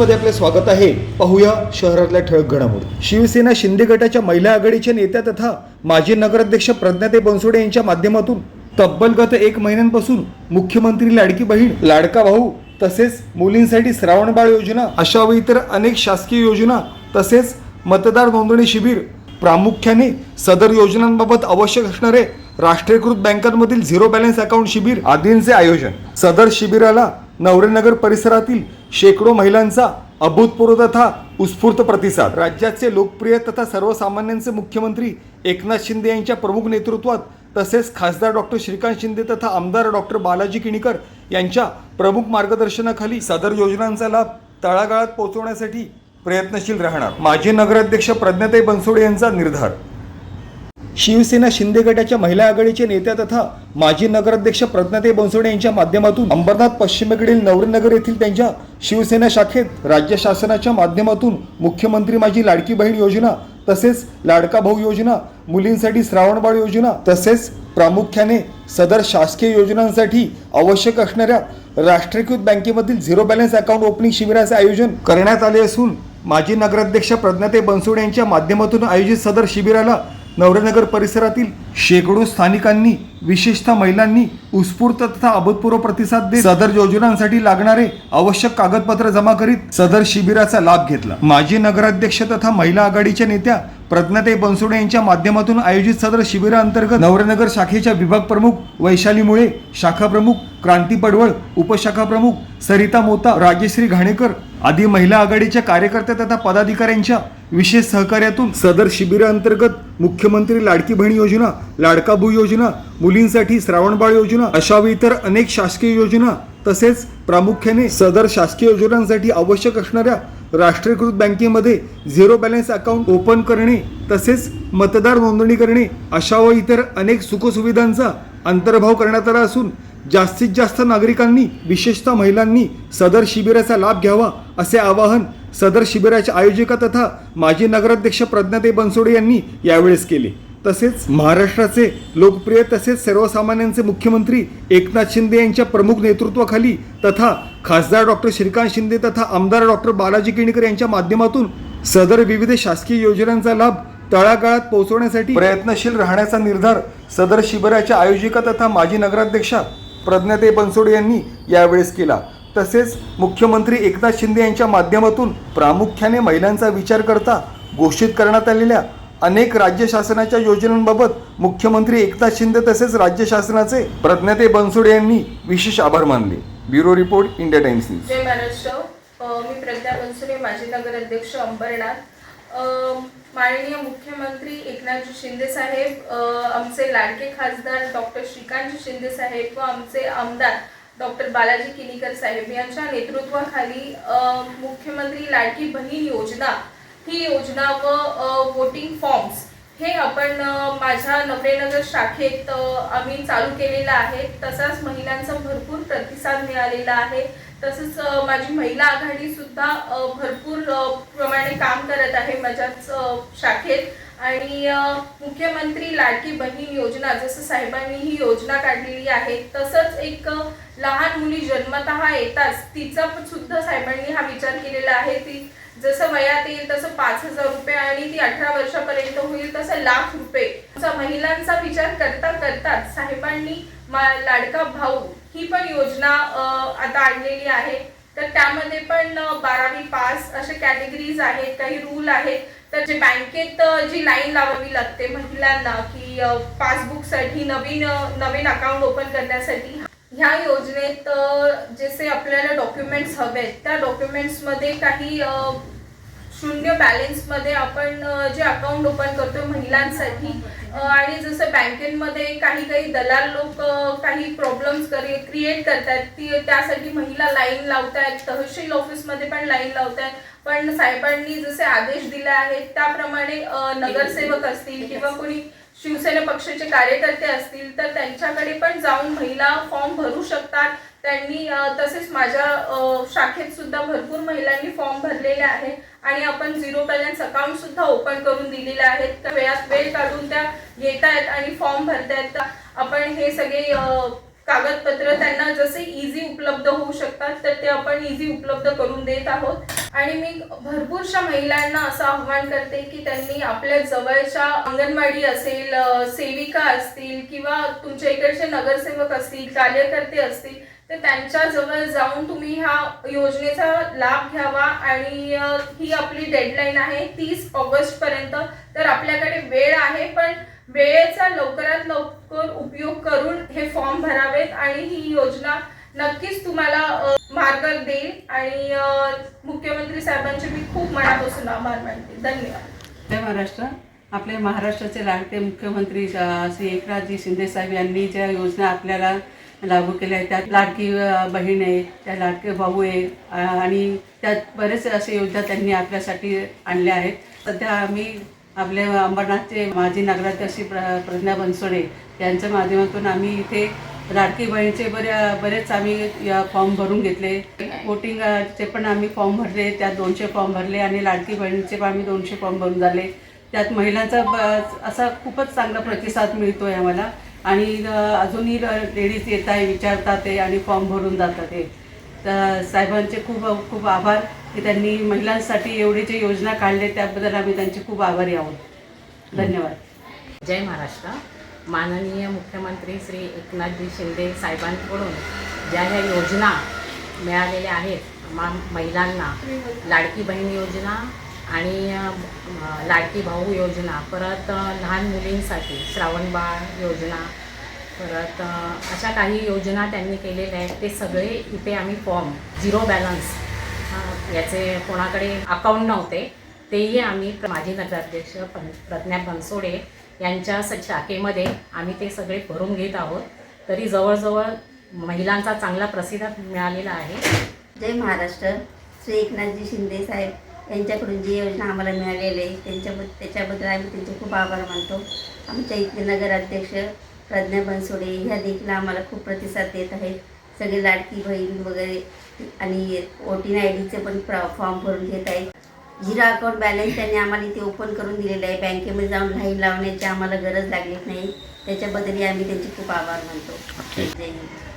मध्ये आपले स्वागत आहे. पाहूया शहरातल्या ठळक घडामोडी. शिवसेना शिंदे गटाच्या महिला आघाडीच्या नेत्या तथा माजी नगराध्यक्ष प्रज्ञाते बनसोडे यांच्या माध्यमातून तब्बल गत एक महिन्यांपासून मुख्यमंत्री लाडकी बहीण लाडका भाऊ तसेच मुलींसाठी श्रावणबाळ योजना अशा व इतर अनेक शासकीय योजना तसेच मतदार नोंदणी शिबिर प्रामुख्याने सदर योजनांबाबत आवश्यक असणारे राष्ट्रीयकृत बँकांमधील झिरो बॅलन्स अकाउंट शिबिर आदींचे आयोजन. सदर शिबिराला नवरेनगर परिसरातील शेकडो महिलांचा अभूतपूर्व तथा उत्स्फूर्त प्रतिसाद. राज्याचे लोकप्रिय तथा सर्वसामान्यांचे मुख्यमंत्री एकनाथ शिंदे यांच्या प्रमुख नेतृत्वात तसेच खासदार डॉक्टर श्रीकांत शिंदे तथा आमदार डॉक्टर बालाजी किणीकर यांच्या प्रमुख मार्गदर्शनाखाली सदर योजनांचा लाभ तळागाळात पोहोचवण्यासाठी प्रयत्नशील राहणार. माजी नगराध्यक्ष प्रज्ञाताई बनसोडे यांचा निर्धार शिवसेना शिंदे गटाच्या महिला आघाडीचे नेत्या तथा माजी नगराध्यक्ष प्रज्ञाताई बनसोडे यांच्या माध्यमातून अंबरनाथ पश्चिमेकडील नवरीनगर येथील त्यांच्या शिवसेना शाखेत राज्य शासनाच्या माध्यमातून मुख्यमंत्री माझी लाडकी बहीण योजना तसेच लाडका भाऊ योजना मुलींसाठी श्रावणबाळ योजना तसेच प्रामुख्याने सदर शासकीय योजनांसाठी आवश्यक असणाऱ्या राष्ट्रीयकृत बँकेमधील झिरो बॅलन्स अकाउंट ओपनिंग शिबिराचे आयोजन करण्यात आले असून माजी नगराध्यक्ष प्रज्ञाते बनसोडे यांच्या माध्यमातून आयोजित सदर शिबिराला नवरनगर परिसरातील शेकडो स्थानिकांनी विशेषतः महिलांनी उत्स्फूर्त तथा अभूतपूर्व प्रतिसाद देत सदर योजनांसाठी लागणारे आवश्यक कागदपत्र जमा करीत सदर शिबिराचा लाभ घेतला. माजी नगराध्यक्ष तथा महिला आघाडीच्या नेत्या प्रज्ञाताई बनसोडे यांच्या माध्यमातून आयोजित सदर शिबिराअंतर्गत नवरनगर शाखेच्या विभाग प्रमुख वैशाली मुळे शाखा प्रमुख क्रांती पडवळ उपशाखा प्रमुख सरिता मोता राजेश्री घाणेकर आधी महिला आघाडीच्या कार्यकर्त्या तथा पदाधिकाऱ्यांच्या विशेष सहकार्यातून सदर शिबिराअंतर्गत मुख्यमंत्री लाडकी बहीण योजना लाडका भू योजना मुलींसाठी श्रावणबाळ योजना अशा व इतर अनेक शासकीय योजना तसेच प्रामुख्याने सदर शासकीय योजनांसाठी आवश्यक असणाऱ्या राष्ट्रीयकृत बँकेमध्ये झिरो बॅलन्स अकाउंट ओपन करणे तसेच मतदार नोंदणी करणे अशा व इतर अनेक सुखसुविधांचा अंतर्भाव करण्यात आला असून जास्तीत जास्त नागरिकांनी विशेषतः महिलांनी सदर शिबिराचा लाभ घ्यावा असे आवाहन सदर शिबिराच्या आयोजिका तथा माजी नगराध्यक्ष प्रज्ञाताई बनसोडे यांनी यावेळेस केले. तसेच महाराष्ट्राचे लोकप्रिय तसेच सर्वसामान्यांचे मुख्यमंत्री एकनाथ शिंदे यांच्या प्रमुख नेतृत्वाखाली तथा खासदार डॉक्टर श्रीकांत शिंदे तथा आमदार डॉक्टर बालाजी किणीकर यांच्या माध्यमातून सदर विविध शासकीय योजनांचा लाभ तळागाळात पोहोचवण्यासाठी प्रयत्नशील राहण्याचा निर्धार सदर शिबिराच्या आयोजिका तथा माजी नगराध्यक्षा प्रज्ञाताई बनसोडे यांनी यावेळेस केला. तसेच मुख्यमंत्री एकनाथ शिंदे यांच्या माध्यमातून प्रामुख्याने महिलांचा विचार करता घोषित करण्यात आलेल्या अनेक राज्य शासनाच्या योजनांबाबत मुख्यमंत्री एकनाथ शिंदे तसेच राज्य शासनाचे प्रज्ञाताई बनसोडे यांनी विशेष आभार मानले. Bureau report India Times news. जय महाराष्ट्र अ, मी प्रज्ञा बनसुरे माजी नगराध्यक्ष अंबरनाथ. माननीय मुख्यमंत्री एकनाथजी शिंदे साहेब आमचे लाडके खासदार डॉक्टर श्रीकांत शिंदे साहेब व आमचे आमदार डॉक्टर बालाजी किनीकर साहेब यांच्या नेतृत्वाखाली मुख्यमंत्री लाडकी बहीण योजना ही योजना व वोटिंग फॉर्म्स हे आपण माझ्या नवरेनगर शाखेत आम्ही चालू केलेलं आहे. तसाच महिलांचा भरपूर प्रतिसाद मिळालेला आहे. तसंच माझी महिला आघाडी सुद्धा भरपूर प्रमाणे काम करत आहे माझ्याच शाखेत. आणि मुख्यमंत्री लाडकी बहीण योजना जसं साहेबांनी ही योजना काढलेली आहे तसंच एक लहान मुली जन्मतः येताच तिचा सुद्धा साहेबांनी हा विचार केलेला आहे. ती जसं वयात येईल तसं पाच हजार रुपये आणि ती अठरा वर्षापर्यंत होईल तसं लाख रुपये. महिलांचा विचार करता करताच साहेबांनी मा- लाडका भाऊ ही पण योजना आता आणलेली आहे. तर त्यामध्ये पण बारावी पास असे कॅटेगरीज आहेत काही रूल आहेत. तर जे बँकेत जी लाईन लावावी लागते महिलांना की पासबुकसाठी नवीन नवीन अकाउंट ओपन करण्यासाठी ह्या योजनेत जसे आपल्याला डॉक्युमेंट्स हवेत त्या डॉक्युमेंट्समध्ये काही शून्य बॅलेन्समध्ये आपण जे अकाउंट ओपन करतो महिलांसाठी आणि जसं बँकेमध्ये काही काही दलाल लोक काही प्रॉब्लेम्स क्रिएट करतात ती त्यासाठी महिला लाईन लावतायत तहसील ऑफिसमध्ये पण लाईन लावतायत. पण साहेबांनी जसे आदेश दिले आहेत त्याप्रमाणे नगरसेवक असतील किंवा कोणी शिवसेना पक्षाचे कार्यकर्ते असतील तर त्यांच्याकडे पण जाऊन महिला फॉर्म भरू शकतात. त्यांनी तसेच माझ्या शाखेत सुद्धा भरपूर महिलांनी फॉर्म भरलेले आहे आणि आपण झिरो बॅलन्स अकाउंट सुद्धा ओपन करून दिलेले आहेत. तर वेळात वेळ काढून त्या घेतायत आहेत आणि फॉर्म भरतायत. तर आपण हे सगळे कागदपत्र त्यांना जसे इझी उपलब्ध होऊ शकतात तर ते आपण इझी उपलब्ध करून देत आहोत. आणि मी भरपूरशा महिलांना असं आव्हान करते की त्यांनी आपल्या जवळच्या अंगणवाडी असेल सेविका असतील किंवा तुमच्या इकडचे नगरसेवक असतील कार्यकर्ते असतील तर त्यांच्या जवळ जाऊन तुम्ही ह्या योजनेचा लाभ घ्यावा आणि ही आपली डेडलाईन आहे तीस ऑगस्टपर्यंत तर आपल्याकडे वेळ आहे पण वेळेचा लवकरात लवकर उपयोग करून हे फॉर्म भरावेत आणि ही योजना नक्कीच तुम्हाला मार्ग देईल आणि मुख्यमंत्री साहेबांचे मी खूप मनापासून आभार मानते. धन्यवाद. जय महाराष्ट्र. आपले महाराष्ट्राचे लाडके मुख्यमंत्री अ, श्री एकनाथजी शिंदेसाहेब यांनी ज्या योजना आपल्याला लागू केल्या आहेत त्यात लाडकी अ, बहीण आहे त्या लाडके भाऊ आहे अ, आणि त्यात बरेच असे योजना त्यांनी आपल्यासाठी आणल्या आहेत. सध्या आम्ही आपले अंबरनाथचे माजी नगराध्यक्ष प्र प्रज्ञा बनसोडे यांच्या माध्यमातून आम्ही इथे लाडकी बहिणीचे बऱ्या बरेच आम्ही या फॉर्म भरून घेतले. वोटिंगचे पण आम्ही फॉर्म भरले त्यात दोनशे फॉर्म भरले आणि लाडकी बहिणीचे पण आम्ही दोनशे फॉर्म भरून झाले. त्यात महिलांचा ब- असा खूपच चांगला प्रतिसाद मिळतो आहे आम्हाला. आणि अजूनही लेडीज येत आहे विचारतात ते आणि फॉर्म भरून जातात ते. तर साहेबांचे खूप खूप आभार की त्यांनी महिलांसाठी एवढी जे योजना काढले त्याबद्दल आम्ही त्यांचे खूप आभारी आहोत. धन्यवाद. जय महाराष्ट्र. माननीय मुख्यमंत्री श्री एकनाथजी शिंदे साहेबांकडून ज्या ह्या योजना मिळालेल्या आहेत मा महिलांना लाडकी बहीण योजना आणि लाडकी भाऊ योजना परत लहान मुलींसाठी श्रावणबाळ योजना परत अशा काही योजना त्यांनी केलेल्या आहेत ते सगळे इथे आम्ही फॉर्म झिरो बॅलन्स याचे कोणाकडे अकाउंट नव्हते तेही आम्ही माजी नगराध्यक्ष प्रज्ञा बनसोडे यांच्या स शाखेमध्ये आम्ही ते सगळे भरून घेत आहोत. तरी जवळजवळ महिलांचा चांगला प्रतिसाद मिळालेला आहे. जय महाराष्ट्र. श्री एकनाथजी शिंदे साहेब यांच्याकडून जी योजना आम्हाला मिळालेली आहे त्यांच्याबद्दल त्याच्याबद्दल आम्ही त्यांचे खूप आभार मानतो. आमच्या इथले नगराध्यक्ष प्रज्ञा बनसोडे ह्या देखील आम्हाला खूप प्रतिसाद देत आहेत. सगळे लाडकी बहीण वगैरे आणि वोटिंग आय डीचे पण फॉर्म भरून घेत आहेत. झिरो अकाउंट बॅलन्स त्यांनी आम्हाला इथे ओपन करून दिलेलं आहे. बँकेमध्ये जाऊन लाईन लावण्याची आम्हाला गरज लागली नाही. त्याच्याबद्दलही आम्ही त्यांचे खूप आभार मानतो. जय हिंद.